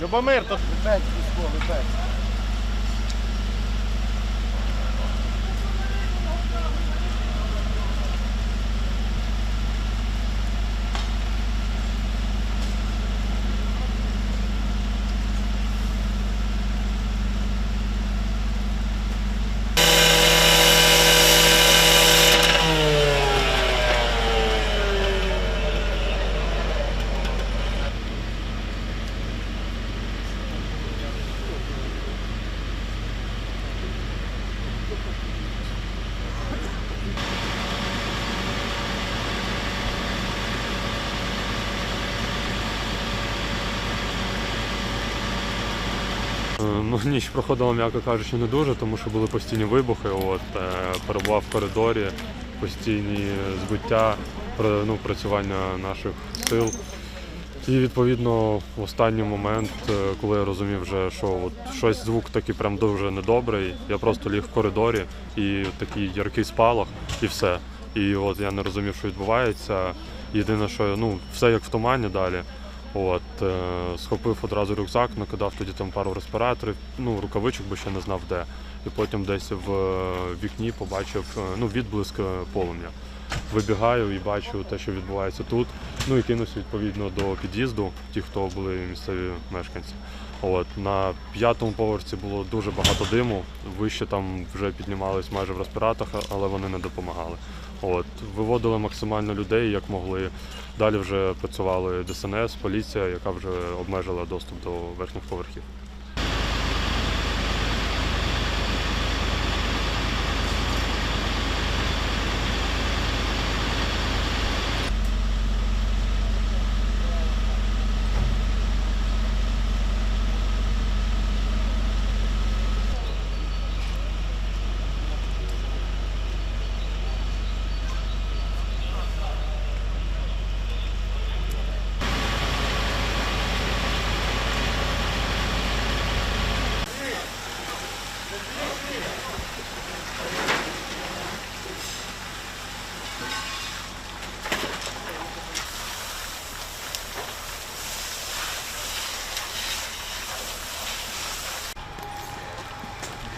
Любомир, то Випець, військо, Ну, ніч проходила, м'яко кажучи, не дуже, тому що були постійні вибухи. От, е, перебував в коридорі, постійні збиття, ну, працювання наших сил. І відповідно в останній момент, е, коли я розумів, вже, що от щось звук такий прям дуже недобрий, я просто ліг в коридорі і такий яркий спалах, і все. І от я не розумів, що відбувається. Єдине, що ну, все як в тумані далі. От, е, схопив одразу рюкзак, накидав тоді там пару респіраторів, ну, рукавичок, бо ще не знав де. І потім десь в е, вікні побачив е, ну, відблиск полум'я. Вибігаю і бачу те, що відбувається тут. Ну і кинувся відповідно до під'їзду, ті, хто були місцеві мешканці. От, на п'ятому поверсі було дуже багато диму. Вище там вже піднімались майже в респіраторах, але вони не допомагали. От, виводили максимально людей, як могли. Далі вже працювали ДСНС, поліція, яка вже обмежила доступ до верхніх поверхів.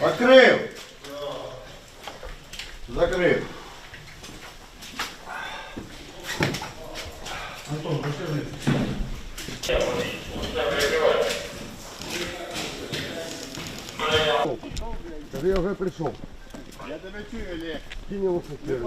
Открыл. Закрыл. Антон, расскажи. Я уже пришел. Я тебя чую, Олег. Кинь его